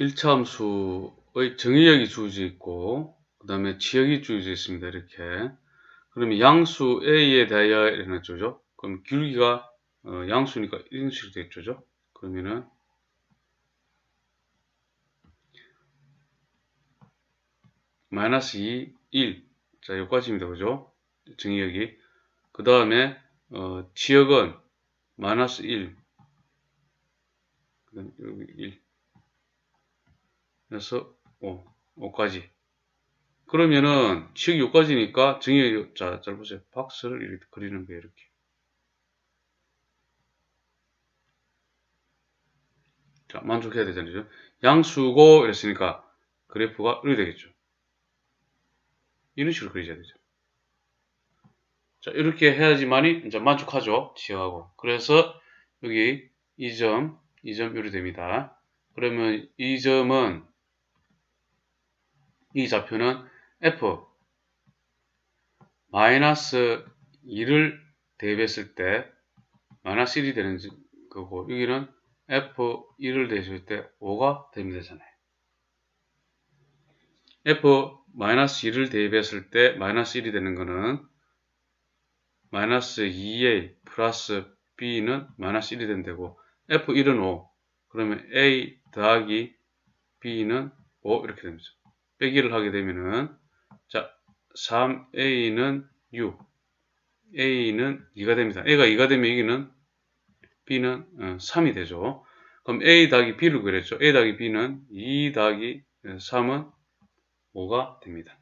1차함수의 정의역이 주어져 있고 그 다음에 지역이 주어져 있습니다. 이렇게 그러면 양수 A에 대하여 이래놨죠. 그럼 길기가 어, 양수니까 이런 식으로 됐죠. 그러면은 마이너스 2, 1. 자, 여기까지입니다. 그죠? 정의역이. 그 다음에, 어, 지역은 마이너스 1. 그 다음에 여기 1. 그래서 5. 5까지. 그러면은, 지역이 여기까지니까 정의역, 자, 잘 보세요. 박스를 이렇게 그리는 거예요. 이렇게. 자, 만족해야 되잖아요. 양수고, 이랬으니까 그래프가 이렇게 되겠죠. 이런 식으로 그리셔야 되죠. 자, 이렇게 해야지만이 이제 만족하죠. 지하고. 그래서 여기 이 점, 이점 이렇게 됩니다. 그러면 이 점은 이 좌표는 f 마이너스 2를 대입했을 때 마이너스 1이 되는 거고 여기는 f1을 대입했을 때 5가 되면 되잖아요. f 마이너스 2를 대입했을 때 마이너스 1이 되는 거는 마이너스 2a 플러스 b는 마이너스 1이 된다고 f1은 5 그러면 a 더하기 b는 5 이렇게 됩니다. 빼기를 하게 되면은 자 3a는 6 a는 2가 됩니다. a가 2가 되면 여기는 b는 3이 어, 되죠. 그럼 a 더하기 b를 그랬죠. a 더하기 b는 2 더하기 3은 5가 됩니다.